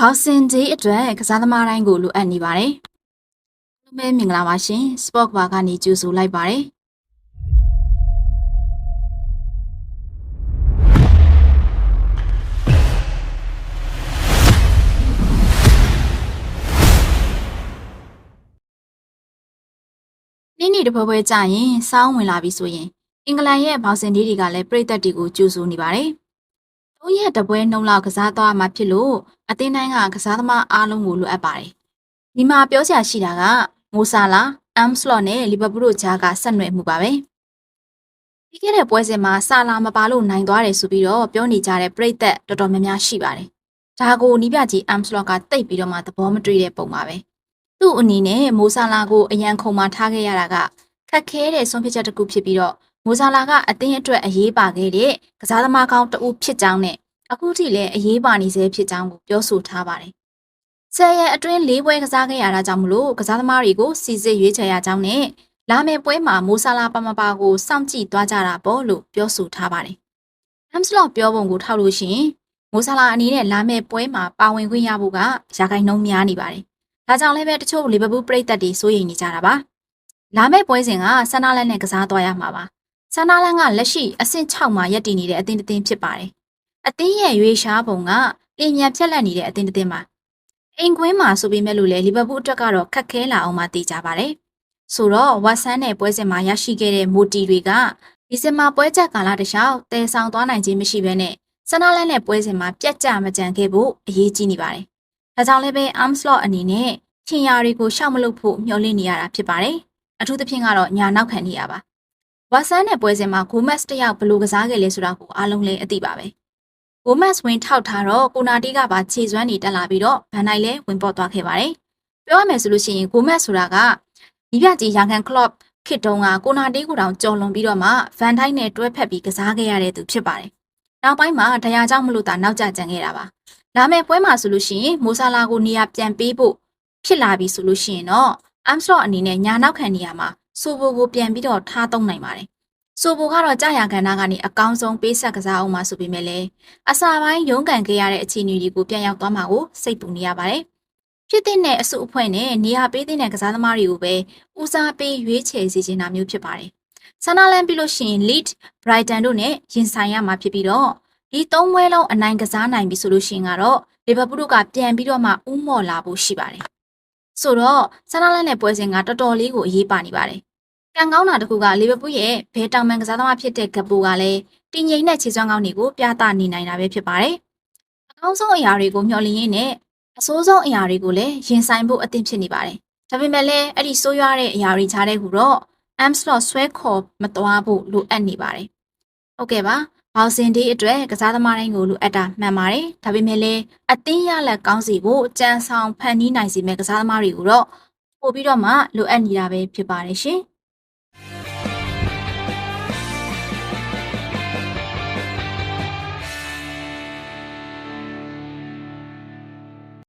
ဘောက်ဆင်ဂျေးအတွက်ကစားသမားတိုင်းကိုလိုအပ်နေပါတယ်။လူမဲမင်္ဂလာပါရှင်။ Sport Bar ကနေကြိုဆိုလိုက်ပါတယ်။နေ့နေ့တပွဲပွဲကြာရင်စောင်းဝင်လာပြီဆိုရင်အင်္ဂလန်ရဲ့ဘောက်ဆင်ဒီတွေကလည်းပြည်သက်တွေကိုကြိုဆိုနေပါတယ်။ သုံးရက်တပွဲနှုံလောက်ကစားသွားမှဖြစ်လို့အသင်းတိုင်းကကစားသမားအားလုံးကိုလိုအပ်ပါတယ်။ဒီမှာပြောစရာရှိတာကမိုဆာလာ၊အမ်စလော့နဲ့လီဗာပူးတို့ကြားကဆက်နွယ်မှုပါပဲ။ပြီးခဲ့တဲ့ပွဲစဉ်မှာဆာလာမပါလို့နိုင်သွားတယ်ဆိုပြီးတော့ပြောနေကြတဲ့ပြည်သက်တော်တော်များများရှိပါတယ်။ဒါကိုနီးပြကြီးအမ်စလော့ကတိတ်ပြီးတော့မှသဘောမတွေ့တဲ့ပုံပါပဲ။သူ့အနေနဲ့မိုဆာလာကိုအရန်ခုံမှထားခဲ့ရတာကခက်ခဲတဲ့ဆုံးဖြတ်ချက်တစ်ခုဖြစ်ပြီးတော့ မိုဆာလာကအသင်းအတွက်အရေးပါခဲ့တဲ့ကစားသမားကောင်းတဦးဖြစ်ကြောင်းနဲ့အခုထိလည်းအရေးပါနေစေဖြစ်ကြောင်းကိုပြောဆိုထားပါတယ်။ဆယ်ရက်အတွင်း၄ပွဲကစားခဲ့ရတာကြောင့်မလို့ကစားသမားတွေကိုစီစစ်ရွေးချယ်ရကြောင်းနဲ့လာမယ့်ပွဲမှာမိုဆာလာပါမပါကိုစောင့်ကြည့်သွားကြတာပေါ့လို့ပြောဆိုထားပါတယ်။ဟမ်စလော့ပြောပုံကိုထောက်လို့ရှိရင်မိုဆာလာအနေနဲ့လာမယ့်ပွဲမှာပါဝင်ခွင့်ရဖို့ကရာခိုင်နှုန်းများနေပါတယ်။ဒါကြောင့်လည်းပဲတချို့လီဗာပူးပရိသတ်တွေစိုးရိမ်နေကြတာပါ။လာမယ့်ပွဲစဉ်ကဆန်နာလန်နဲ့ကစားသွားရမှာပါ။ ဆန်နာလန်ကလက်ရှိအဆင့်6မှာရပ်တည်နေတဲ့အသင်းတစ်သင်းဖြစ်ပါတယ်။အသင်းရဲ့ရွေးရှားပုံကလင်မြန်ဖြက်လက်နေတဲ့အသင်းတစ်သင်းပါ။အိမ်ကွင်းမှာဆိုပေမဲ့လို့လေလီဗာပူးအတွက်ကတော့ခက်ခဲလာအောင်မှသိကြပါတယ်။ဆိုတော့ဝတ်ဆန်နဲ့ပွဲစဉ်မှာရရှိခဲ့တဲ့မိုတီတွေကဒီဇင်ဘာပွဲချက်ကာလတစ်လျှောက်တည်ဆောင်သွားနိုင်ခြင်းမရှိဘဲနဲ့ဆန်နာလန်နဲ့ပွဲစဉ်မှာပြက်ကြမကြံခဲ့ဖို့အရေးကြီးနေပါတယ်။ဒါကြောင့်လည်းပဲ Armslot အနေနဲ့ခင်ယာတွေကိုရှောက်မလုပ်ဖို့မျှော်လင့်နေရတာဖြစ်ပါတယ်။အထူးသဖြင့်ကတော့ညာနောက်ခံနေရပါ။ ဝါဆန်နဲ့ပွဲစဉ်မှာဂိုမက်စ်တယောက်ဘယ်လိုကစားခဲ့လဲဆိုတာကိုအားလုံးလည်းအသိပါပဲ။ဂိုမက်စ်ဝင်ထောက်ထားတော့ကိုနာတီကပါခြေစွမ်းနေတက်လာပြီးတော့ဗန်နိုင်လည်းဝင်ပေါ်သွားခဲ့ပါတယ်။ပြောရမယ်ဆိုလို့ရှိရင်ဂိုမက်စ်ဆိုတာကဒီပြကြီးရာခံကလော့ခစ်တုံးကကိုနာတီကိုတောင်ကြော်လွန်ပြီးတော့မှဗန်တိုင်းနဲ့တွဲဖက်ပြီးကစားခဲ့ရတဲ့သူဖြစ်ပါတယ်။နောက်ပိုင်းမှာတရားကြောင့်မလို့သာနောက်ကျကျန်ခဲ့တာပါ။လာမယ့်ပွဲမှာဆိုလို့ရှိရင်မိုဆာလာကိုနေရာပြန်ပေးဖို့ဖြစ်လာပြီဆိုလို့ရှိရင်တော့အမ်စလော့အနေနဲ့ညာနောက်ခံနေရာမှာ ဆိုဘိုကိုပြန်ပြီးတော့ထားသုံးနိုင်ပါတယ်။ဆိုဘိုကတော့ကြာရကဏ္ဍကနေအကောင်းဆုံးပေးဆက်ကစားအောင်မှဆိုပေမဲ့လည်းအစာပိုင်းရုန်းကန်ခဲ့ရတဲ့အခြေအနေတွေကိုပြန်ရောက်သွားမှာကိုစိတ်ပူနေရပါတယ်။ဖြစ်တဲ့အစုအဖွဲ့နဲ့နေရာပေးတဲ့ကစားသမားတွေကိုပဲဦးစားပေးရွေးချယ်စီခြင်းတာမျိုးဖြစ်ပါတယ်။ဆန်နာလန်ပြီးလို့ရှိရင် Lead Brighton တို့နဲ့ရင်ဆိုင်ရမှာဖြစ်ပြီးတော့ဒီသုံးပွဲလုံးအနိုင်ကစားနိုင်ပြီဆိုလို့ရှိရင်ကတော့လီဗာပူးတို့ကပြန်ပြီးတော့မှဥမော်လာဖို့ရှိပါတယ်။ ဆိုတော့ဆန်နာလန်နဲ့ပွဲစဉ်ကတော်တော်လေးကိုအရေးပါနေပါတယ်။ကံကောင်းတာတစ်ခုကလီဗာပူးရဲ့ဘဲတောင်မန်ကစားသမားဖြစ်တဲ့ဂပူကလည်းတင်ငိမ့်တဲ့ခြေစွမ်းကောင်းတွေကိုပြသနေနိုင်တာပဲဖြစ်ပါတယ်။အကောင်းဆုံးအရာတွေကိုမျှော်လင့်ရင်းနဲ့အဆိုးဆုံးအရာတွေကိုလည်းရင်ဆိုင်ဖို့အသင့်ဖြစ်နေပါတယ်။ဒါပေမဲ့လည်းအဲ့ဒီဆိုးရွားတဲ့အရာတွေခြားတဲ့ဟူတော့ Amslot ဆွဲခေါ်မသွားဖို့လိုအပ်နေပါတယ်။ဟုတ်ကဲ့ပါ။ ဘောင်စင်ဒီအတွက်ကစားသမားတိုင်းကိုလိုအပ်တာမှန်ပါတယ်။ဒါပေမဲ့လည်းအသင်းရလက်ကောင်းစီဖို့ကြံဆောင်ဖန်တီးနိုင်စီမဲ့ကစားသမားတွေကိုတော့ပို့ပြီးတော့မှလိုအပ်နေတာပဲဖြစ်ပါတယ်ရှင်။